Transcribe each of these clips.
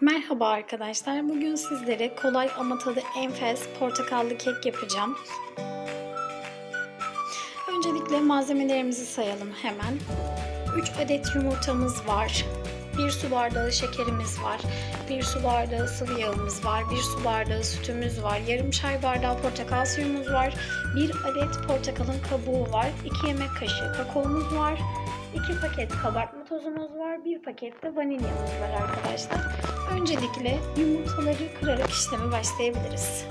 Merhaba arkadaşlar. Bugün sizlere kolay ama tadı enfes portakallı kek yapacağım. Öncelikle malzemelerimizi sayalım hemen. 3 adet yumurtamız var. 1 su bardağı şekerimiz var. 1 su bardağı sıvı yağımız var. 1 su bardağı sütümüz var. Yarım çay bardağı portakal suyumuz var. 1 adet portakalın kabuğu var. 2 yemek kaşığı kakaomuz var. 2 paket kabartma tozumuz var. 1 paket de vanilyamız var arkadaşlar. Öncelikle yumurtaları kırarak işleme başlayabiliriz.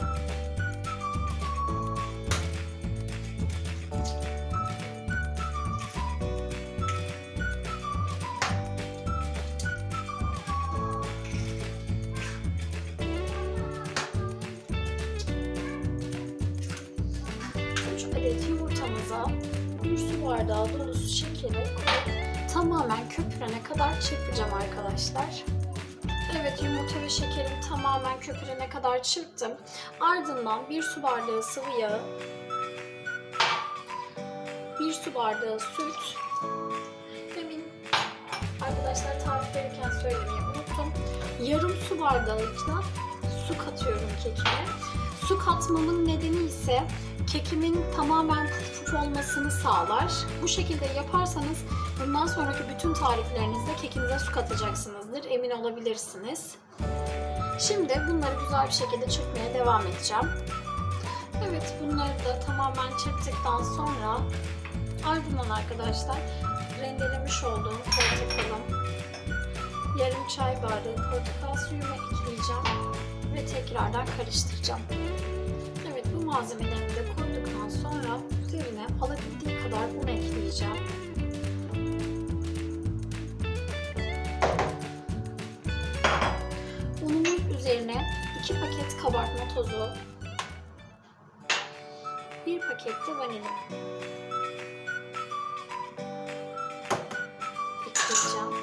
Adet yumurtamıza su bardağı dolusu şekeri tamamen köpürene kadar çırpacağım arkadaşlar. Evet yumurta ve şekerim tamamen köpürene kadar çırptım. Ardından bir su bardağı sıvı yağ, bir su bardağı süt, demin arkadaşlar tarif verirken söylemeyi unuttum. Yarım su bardağıyla su katıyorum kekime. Su katmamın nedeni ise kekimin tamamen puf puf olmasını sağlar. Bu şekilde yaparsanız bundan sonraki bütün tariflerinizde kekinize su katacaksınızdır. Emin olabilirsiniz. Şimdi bunları güzel bir şekilde çırpmaya devam edeceğim. Evet bunları da tamamen çırptıktan sonra ardından arkadaşlar rendelemiş olduğum portakalım yarım çay bardağı portakal suyumu ekleyeceğim ve tekrardan karıştıracağım. Malzemelerimi de koyduktan sonra üzerine alabildiği kadar un ekleyeceğim. Unumun üzerine 2 paket kabartma tozu, 1 paket de vanilya ekleyeceğim.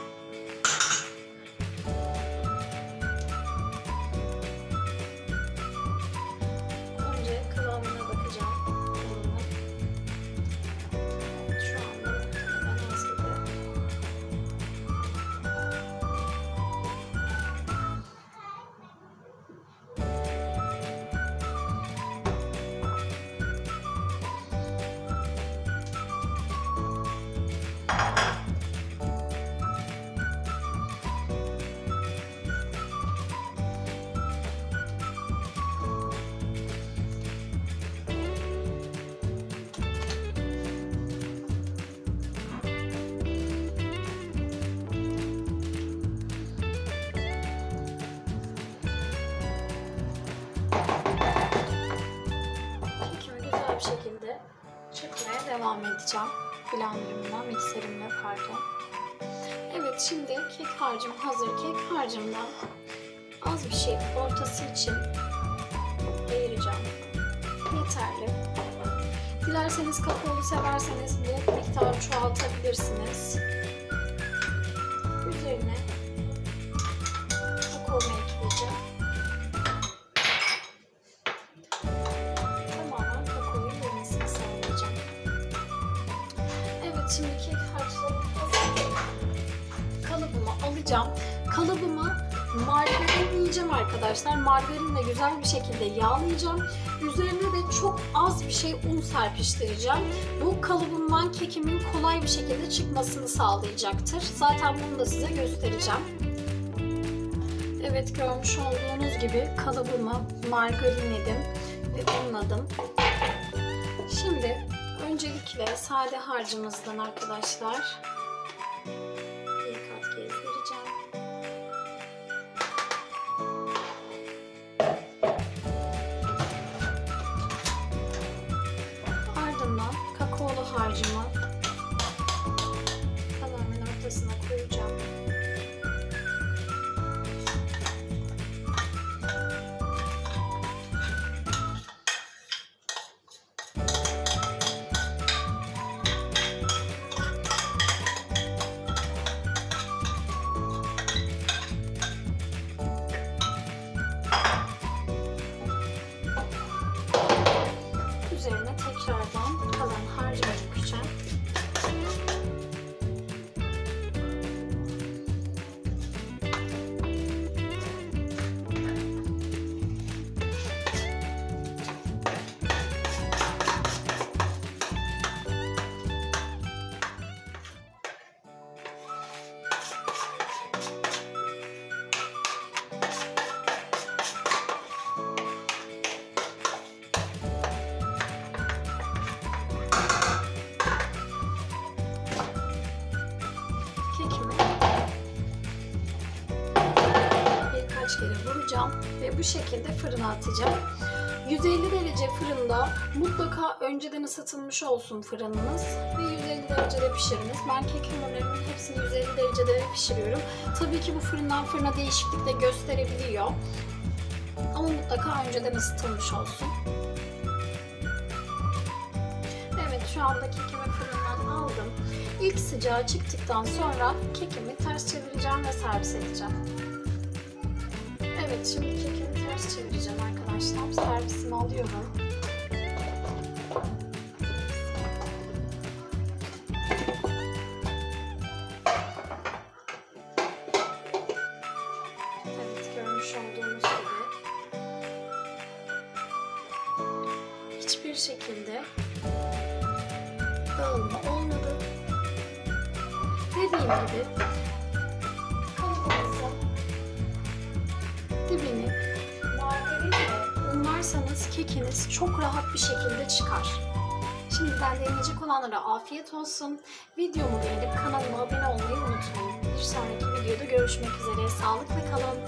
Devam edeceğim. Blenderımla, mikserimle pardon. Evet şimdi kek harcım hazır. Kek harcımdan az bir şey ortası için ayıracağım. Yeterli. Dilerseniz kakaolu severseniz bu miktarı çoğaltabilirsiniz. Harçlarım hazır. Kalıbımı alacağım. Kalıbımı margarin yiyeceğim arkadaşlar. Margarinle güzel bir şekilde yağlayacağım. Üzerine de çok az bir şey un serpiştireceğim. Bu kalıbımdan kekimin kolay bir şekilde çıkmasını sağlayacaktır. Zaten bunu da size göstereceğim. Evet görmüş olduğunuz gibi kalıbımı margarinledim ve unladım. Şimdi öncelikle sade harcımızdan arkadaşlar bu şekilde fırına atacağım. 150 derece fırında mutlaka önceden ısıtılmış olsun fırınınız ve 150 derecede pişiriniz. Ben kek hamurlarımın hepsini 150 derecede pişiriyorum. Tabii ki bu fırından fırına değişiklik de gösterebiliyor. Ama mutlaka önceden ısıtılmış olsun. Evet şu anda kekimi fırından aldım. İlk sıcağı çıktıktan sonra kekimi ters çevireceğim ve servis edeceğim. Evet şimdi kekimi ters çevireceğim arkadaşlar. Servisimi alıyorum. Evet görmüş olduğunuz gibi hiçbir şekilde dağılma olmadı. Dediğim gibi dibini margarinle unlarsanız kekiniz çok rahat bir şekilde çıkar. Şimdiden deneyecek olanlara afiyet olsun. Videomu beğenip kanalıma abone olmayı unutmayın. Bir sonraki videoda görüşmek üzere. Sağlıkla kalın.